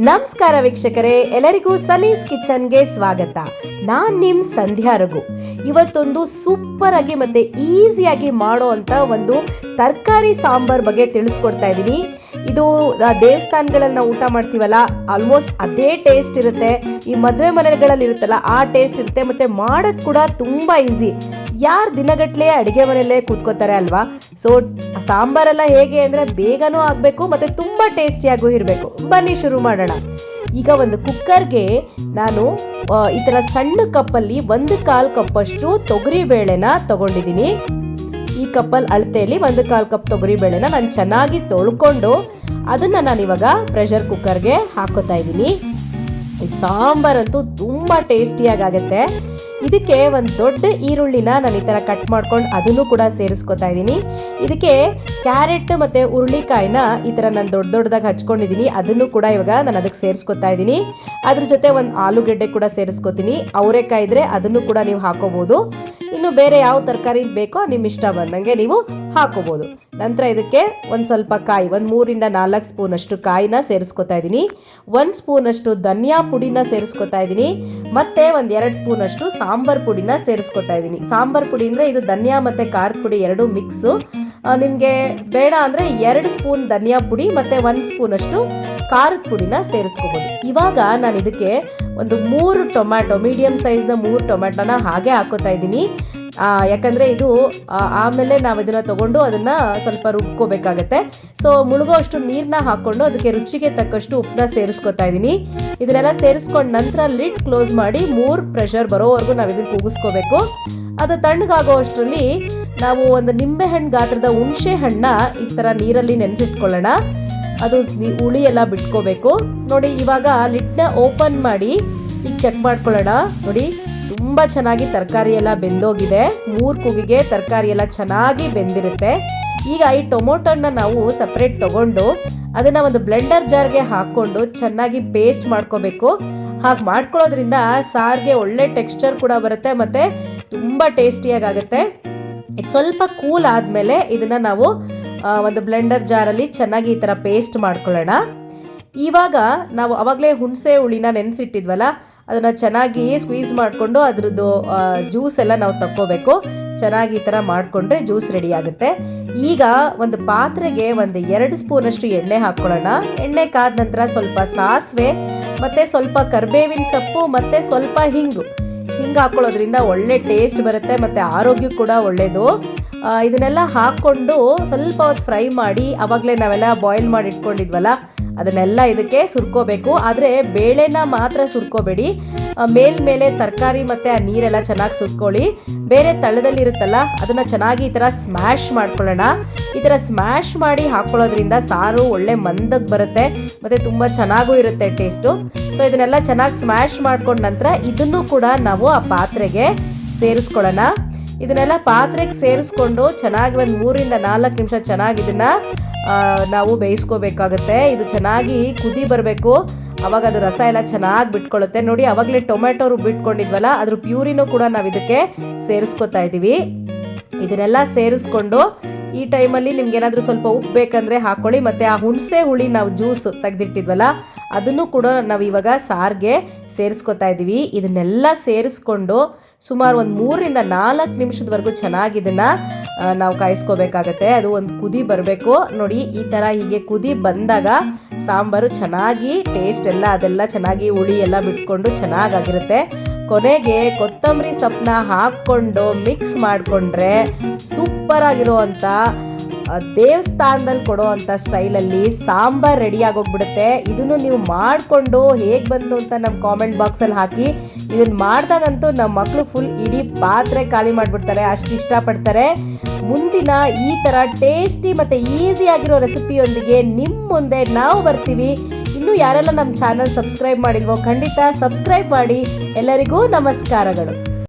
ನಮಸ್ಕಾರ ವೀಕ್ಷಕರೇ, ಎಲ್ಲರಿಗೂ ಸನೀಸ್ ಕಿಚನ್ಗೆ ಸ್ವಾಗತ. ನಾನ್ ನಿಮ್ ಸಂಧ್ಯಾ ರಘು. ಇವತ್ತೊಂದು ಸೂಪರ್ ಆಗಿ ಮತ್ತೆ ಈಸಿಯಾಗಿ ಮಾಡೋ ಅಂತ ಒಂದು ತರಕಾರಿ ಸಾಂಬಾರ್ ಬಗ್ಗೆ ತಿಳಿಸ್ಕೊಡ್ತಾ ಇದ್ದೀನಿ. ಇದು ದೇವಸ್ಥಾನಗಳಲ್ಲಿ ನಾವು ಊಟ ಮಾಡ್ತೀವಲ್ಲ ಆಲ್ಮೋಸ್ಟ್ ಅದೇ ಟೇಸ್ಟ್ ಇರುತ್ತೆ. ಈ ಮದುವೆ ಮನೆಗಳಲ್ಲಿ ಇರುತ್ತಲ್ಲ ಆ ಟೇಸ್ಟ್ ಇರುತ್ತೆ. ಮತ್ತೆ ಮಾಡೋದು ಕೂಡ ತುಂಬಾ ಈಸಿ ಯಾರು ದಿನಗಟ್ಲೆ ಅಡುಗೆ ಮನೆಯಲ್ಲೇ ಕೂತ್ಕೋತಾರೆ ಅಲ್ವಾ? ಸೊ ಸಾಂಬಾರೆಲ್ಲ ಹೇಗೆ ಅಂದರೆ ಬೇಗನೂ ಆಗಬೇಕು ಮತ್ತು ತುಂಬ ಟೇಸ್ಟಿಯಾಗೂ ಇರಬೇಕು. ಬನ್ನಿ ಶುರು ಮಾಡೋಣ. ಈಗ ಒಂದು ಕುಕ್ಕರ್ಗೆ ನಾನು ಈ ಥರ ಸಣ್ಣ ಕಪ್ಪಲ್ಲಿ ಒಂದು ಕಾಲು ಕಪ್ಪಷ್ಟು ತೊಗರಿ ಬೇಳೆನ ತಗೊಂಡಿದ್ದೀನಿ. ಈ ಕಪ್ಪಲ್ಲಿ ಅಳತೆಯಲ್ಲಿ ಒಂದು ಕಾಲು ಕಪ್ ತೊಗರಿ ಬೇಳೆನ ನಾನು ಚೆನ್ನಾಗಿ ತೊಳ್ಕೊಂಡು ಅದನ್ನು ನಾನು ಇವಾಗ ಪ್ರೆಷರ್ ಕುಕ್ಕರ್ಗೆ ಹಾಕೋತಾ ಇದ್ದೀನಿ. ಸಾಂಬಾರಂತೂ ತುಂಬ ಟೇಸ್ಟಿಯಾಗತ್ತೆ ಇದಕ್ಕೆ ಒಂದು ದೊಡ್ಡ ಈರುಳ್ಳಿನ ನಾನು ಈ ಥರ ಕಟ್ ಮಾಡ್ಕೊಂಡು ಅದನ್ನು ಕೂಡ ಸೇರಿಸ್ಕೊತಾ ಇದ್ದೀನಿ. ಇದಕ್ಕೆ ಕ್ಯಾರೆಟ್ ಮತ್ತು ಹುರುಳಿಕಾಯಿನ ಈ ಥರ ನಾನು ದೊಡ್ಡ ದೊಡ್ಡದಾಗಿ ಹಚ್ಕೊಂಡಿದ್ದೀನಿ ಅದನ್ನು ಕೂಡ ಇವಾಗ ನಾನು ಅದಕ್ಕೆ ಸೇರಿಸ್ಕೊತಾ ಇದ್ದೀನಿ. ಅದ್ರ ಜೊತೆ ಒಂದು ಆಲೂಗೆಡ್ಡೆ ಕೂಡ ಸೇರಿಸ್ಕೊತೀನಿ. ಅವರೆಕಾಯಿ ಇದ್ರೆ ಅದನ್ನು ಕೂಡ ನೀವು ಹಾಕೋಬೋದು. ಇನ್ನು ಬೇರೆ ಯಾವ ತರಕಾರಿ ಬೇಕೋ ನಿಮ್ಮ ಇಷ್ಟ ಬಂದಂಗೆ ನೀವು ಹಾಕೋಬೋದು. ನಂತರ ಇದಕ್ಕೆ ಒಂದು ಸ್ವಲ್ಪ ಕಾಯಿ, ಒಂದು ಮೂರಿಂದ ನಾಲ್ಕು ಸ್ಪೂನಷ್ಟು ಕಾಯಿನ ಸೇರಿಸ್ಕೊತಾ ಇದ್ದೀನಿ. ಒಂದು ಸ್ಪೂನಷ್ಟು ಧನಿಯಾ ಪುಡಿನ ಸೇರಿಸ್ಕೊತಾ ಇದ್ದೀನಿ. ಮತ್ತೆ ಒಂದು ಎರಡು ಸ್ಪೂನ್ ಅಷ್ಟು ಸಾಂಬಾರ್ ಪುಡಿನ ಸೇರಿಸ್ಕೊತಾ ಇದ್ದೀನಿ ಸಾಂಬಾರ್ ಪುಡಿ ಅಂದರೆ ಇದು ಧನಿಯಾ ಮತ್ತು ಖಾರದ ಪುಡಿ ಎರಡು ಮಿಕ್ಸು ನಿಮಗೆ ಬೇಡ ಅಂದರೆ ಎರಡು ಸ್ಪೂನ್ ಧನಿಯಾ ಪುಡಿ ಮತ್ತು ಒಂದು ಸ್ಪೂನ್ ಅಷ್ಟು ಖಾರದ ಪುಡಿನ ಸೇರಿಸ್ಕೋಬೋದು. ಇವಾಗ ನಾನು ಇದಕ್ಕೆ ಒಂದು ಮೂರು ಟೊಮ್ಯಾಟೊ ಮೀಡಿಯಮ್ ಸೈಜ್ನ ಮೂರು ಟೊಮ್ಯಾಟೊನ ಹಾಗೆ ಹಾಕೋತಾ ಇದ್ದೀನಿ ಯಾಕಂದ್ರೆ ಇದು ಆಮೇಲೆ ನಾವು ಇದನ್ನ ತಗೊಂಡು ಅದನ್ನ ಸ್ವಲ್ಪ ರುಬ್ಕೋಬೇಕಾಗತ್ತೆ. ಸೊ ಮುಳುಗೋ ಅಷ್ಟು ನೀರನ್ನ ಹಾಕ್ಕೊಂಡು ಅದಕ್ಕೆ ರುಚಿಗೆ ತಕ್ಕಷ್ಟು ಉಪ್ಪನ್ನ ಸೇರಿಸ್ಕೊತಾ ಇದ್ದೀನಿ ಇದನ್ನೆಲ್ಲ ಸೇರಿಸ್ಕೊಂಡ ನಂತರ ಲಿಡ್ ಕ್ಲೋಸ್ ಮಾಡಿ ಮೂರು ಪ್ರೆಷರ್ ಬರೋವರೆಗೂ ನಾವು ಇದನ್ನ ಕೂಗಿಸ್ಕೋಬೇಕು. ಅದು ತಣ್ಣಗಾಗೋ ಅಷ್ಟರಲ್ಲಿ ನಾವು ಒಂದು ನಿಂಬೆಹಣ್ಣು ಗಾತ್ರದ ಹುಣಸೆ ಹಣ್ಣ ಈ ಥರ ನೀರಲ್ಲಿ ನೆನೆಸಿಟ್ಕೊಳ್ಳೋಣ. ಅದು ಹುಳಿ ಎಲ್ಲ ಬಿಟ್ಕೋಬೇಕು. ನೋಡಿ, ಇವಾಗ ಲಿಡ್ನ ಓಪನ್ ಮಾಡಿ ಈಗ ಚೆಕ್ ಮಾಡ್ಕೊಳ್ಳೋಣ. ನೋಡಿ ತುಂಬ ಚೆನ್ನಾಗಿ ತರಕಾರಿ ಎಲ್ಲ ಬೆಂದೋಗಿದೆ. ಮೂರು ಕೂಗಿಗೆ ತರಕಾರಿ ಎಲ್ಲ ಚೆನ್ನಾಗಿ ಬೆಂದಿರುತ್ತೆ. ಈಗ ಈ ಟೊಮೊಟೊನ ನಾವು ಸಪ್ರೇಟ್ ತಗೊಂಡು ಅದನ್ನು ಒಂದು ಬ್ಲೆಂಡರ್ ಜಾರ್ಗೆ ಹಾಕ್ಕೊಂಡು ಚೆನ್ನಾಗಿ ಪೇಸ್ಟ್ ಮಾಡ್ಕೋಬೇಕು. ಹಾಗೆ ಮಾಡ್ಕೊಳ್ಳೋದ್ರಿಂದ ಸಾರಿಗೆ ಒಳ್ಳೆ ಟೆಕ್ಸ್ಚರ್ ಕೂಡ ಬರುತ್ತೆ ಮತ್ತು ತುಂಬ ಟೇಸ್ಟಿಯಾಗುತ್ತೆ ಸ್ವಲ್ಪ ಕೂಲ್ ಆದಮೇಲೆ ಇದನ್ನು ನಾವು ಒಂದು ಬ್ಲೆಂಡರ್ ಜಾರಲ್ಲಿ ಚೆನ್ನಾಗಿ ಈ ಥರ ಪೇಸ್ಟ್ ಮಾಡ್ಕೊಳ್ಳೋಣ. ಇವಾಗ ನಾವು ಅವಾಗಲೇ ಹುಣಸೆ ಹುಳಿನ ನೆನೆಸಿಟ್ಟಿದ್ವಲ್ಲ ಅದನ್ನು ಚೆನ್ನಾಗಿ ಸ್ಕ್ವೀಸ್ ಮಾಡಿಕೊಂಡು ಅದ್ರದ್ದು ಜ್ಯೂಸ್ ಎಲ್ಲ ನಾವು ತಕ್ಕೋಬೇಕು. ಚೆನ್ನಾಗಿ ಈ ಥರ ಮಾಡಿಕೊಂಡ್ರೆ ಜ್ಯೂಸ್ ರೆಡಿ ಆಗುತ್ತೆ. ಈಗ ಒಂದು ಪಾತ್ರೆಗೆ ಒಂದು ಎರಡು ಸ್ಪೂನಷ್ಟು ಎಣ್ಣೆ ಹಾಕ್ಕೊಳ್ಳೋಣ ಎಣ್ಣೆ ಕಾದ ನಂತರ ಸ್ವಲ್ಪ ಸಾಸಿವೆ, ಮತ್ತು ಸ್ವಲ್ಪ ಕರ್ಬೇವಿನ ಸೊಪ್ಪು, ಮತ್ತು ಸ್ವಲ್ಪ ಹಿಂಗು. ಹಿಂಗೆ ಹಾಕ್ಕೊಳ್ಳೋದ್ರಿಂದ ಒಳ್ಳೆ ಟೇಸ್ಟ್ ಬರುತ್ತೆ, ಮತ್ತು ಆರೋಗ್ಯ ಕೂಡ ಒಳ್ಳೆಯದು ಇದನ್ನೆಲ್ಲ ಹಾಕ್ಕೊಂಡು ಸ್ವಲ್ಪ ಹೊತ್ತು ಫ್ರೈ ಮಾಡಿ, ಅವಾಗಲೇ ನಾವೆಲ್ಲ ಬಾಯ್ಲ್ ಮಾಡಿ ಇಟ್ಕೊಂಡಿದ್ವಲ್ಲ ಅದನ್ನೆಲ್ಲ ಇದಕ್ಕೆ ಸುರ್ಕೋಬೇಕು. ಆದರೆ ಬೇಳೆನ ಮಾತ್ರ ಸುರ್ಕೋಬೇಡಿ. ಮೇಲ್ಮೇಲೆ ತರಕಾರಿ ಮತ್ತು ಆ ನೀರೆಲ್ಲ ಚೆನ್ನಾಗಿ ಸುರ್ಕೊಳ್ಳಿ. ಬೇರೆ ತಳದಲ್ಲಿ ಇರುತ್ತಲ್ಲ ಅದನ್ನು ಚೆನ್ನಾಗಿ ಈ ಥರ ಸ್ಮ್ಯಾಶ್ ಮಾಡ್ಕೊಳ್ಳೋಣ. ಈ ಥರ ಸ್ಮ್ಯಾಶ್ ಮಾಡಿ ಹಾಕ್ಕೊಳ್ಳೋದ್ರಿಂದ ಸಾರು ಒಳ್ಳೆ ಮಂದಕ್ಕೆ ಬರುತ್ತೆ, ಮತ್ತು ತುಂಬ ಚೆನ್ನಾಗೂ ಇರುತ್ತೆ ಟೇಸ್ಟು ಸೊ ಇದನ್ನೆಲ್ಲ ಚೆನ್ನಾಗಿ ಸ್ಮ್ಯಾಶ್ ಮಾಡ್ಕೊಂಡ ನಂತರ ಇದನ್ನು ಕೂಡ ನಾವು ಆ ಪಾತ್ರೆಗೆ ಸೇರಿಸ್ಕೊಳ್ಳೋಣ. ಇದನ್ನೆಲ್ಲ ಪಾತ್ರೆಗೆ ಸೇರಿಸ್ಕೊಂಡು ಚೆನ್ನಾಗಿ ಒಂದು ಮೂರಿಂದ ನಾಲ್ಕು ನಿಮಿಷ ಚೆನ್ನಾಗಿ ಇದನ್ನ ನಾವು ಬೇಯಿಸ್ಕೋಬೇಕಾಗುತ್ತೆ. ಇದು ಚೆನ್ನಾಗಿ ಕುದಿ ಬರಬೇಕು. ಅವಾಗ ಅದು ರಸ ಎಲ್ಲ ಚೆನ್ನಾಗಿ ಬಿಟ್ಕೊಳ್ಳುತ್ತೆ. ನೋಡಿ, ಅವಾಗಲೇ ಟೊಮೆಟೊ ರುಬ್ಬಿಟ್ಕೊಂಡಿದ್ವಲ್ಲ ಅದ್ರ ಪ್ಯೂರಿನೂ ಕೂಡ ನಾವು ಇದಕ್ಕೆ ಸೇರಿಸ್ಕೊತಾ ಇದ್ದೀವಿ ಇದನ್ನೆಲ್ಲ ಸೇರಿಸ್ಕೊಂಡು ಈ ಟೈಮಲ್ಲಿ ನಿಮ್ಗೇನಾದರೂ ಸ್ವಲ್ಪ ಉಪ್ಪು ಬೇಕಂದರೆ ಹಾಕೊಳ್ಳಿ. ಮತ್ತು ಆ ಹುಣಸೆ ಹುಳಿ ನಾವು ಜ್ಯೂಸ್ ತೆಗೆದಿಟ್ಟಿದ್ವಲ್ಲ, ಅದನ್ನು ಕೂಡ ನಾವು ಇವಾಗ ಸಾರಿಗೆ ಸೇರಿಸ್ಕೊತಾ ಇದ್ದೀವಿ ಇದನ್ನೆಲ್ಲ ಸೇರಿಸ್ಕೊಂಡು ಸುಮಾರು ಒಂದು ಮೂರರಿಂದ ನಾಲ್ಕು ನಿಮಿಷದವರೆಗೂ ಚೆನ್ನಾಗಿ ಇದನ್ನು ನಾವು ಕಾಯಿಸ್ಕೋಬೇಕಾಗತ್ತೆ. ಅದು ಒಂದು ಕುದಿ ಬರಬೇಕು. ನೋಡಿ, ಈ ಥರ ಹೀಗೆ ಕುದಿ ಬಂದಾಗ ಸಾಂಬಾರು ಚೆನ್ನಾಗಿ ಟೇಸ್ಟ್ ಎಲ್ಲ, ಅದೆಲ್ಲ ಚೆನ್ನಾಗಿ ಹುಳಿ ಎಲ್ಲ ಬಿಟ್ಕೊಂಡು ಚೆನ್ನಾಗಾಗಿರುತ್ತೆ. ಕೊನೆಗೆ ಕೊತ್ತಂಬರಿ ಸೊಪ್ಪನ್ನ ಹಾಕ್ಕೊಂಡು ಮಿಕ್ಸ್ ಮಾಡಿಕೊಂಡ್ರೆ ಸೂಪರ್ ಆಗಿರುವಂಥ ದೇವಸ್ಥಾನದಲ್ಲಿ ಕೊಡೋ ಸ್ಟೈಲ್ ಸ್ಟೈಲಲ್ಲಿ ಸಾಂಬಾರ್ ರೆಡಿ ಆಗೋಗ್ಬಿಡುತ್ತೆ. ಇದನ್ನು ನೀವು ಮಾಡಿಕೊಂಡು ಹೇಗೆ ಬಂತು ಅಂತ ನಮ್ಮ ಕಾಮೆಂಟ್ ಬಾಕ್ಸಲ್ಲಿ ಹಾಕಿ. ಇದನ್ನ ಮಾಡಿದಾಗಂತೂ ನಮ್ಮ ಮಕ್ಕಳು ಫುಲ್ ಇಡೀ ಪಾತ್ರೆ ಖಾಲಿ ಮಾಡಿಬಿಡ್ತಾರೆ, ಅಷ್ಟು ಇಷ್ಟಪಡ್ತಾರೆ. ಮುಂದಿನ ಈ ಥರ ಟೇಸ್ಟಿ ಮತ್ತು ಈಸಿ ಆಗಿರೋ ರೆಸಿಪಿಯೊಂದಿಗೆ ನಿಮ್ಮ ಮುಂದೆ ನಾವು ಬರ್ತೀವಿ. ಇನ್ನು ಯಾರೆಲ್ಲ ನಮ್ಮ ಚಾನಲ್ ಸಬ್ಸ್ಕ್ರೈಬ್ ಮಾಡಿಲ್ವೋ ಖಂಡಿತ ಸಬ್ಸ್ಕ್ರೈಬ್ ಮಾಡಿ. ಎಲ್ಲರಿಗೂ ನಮಸ್ಕಾರಗಳು.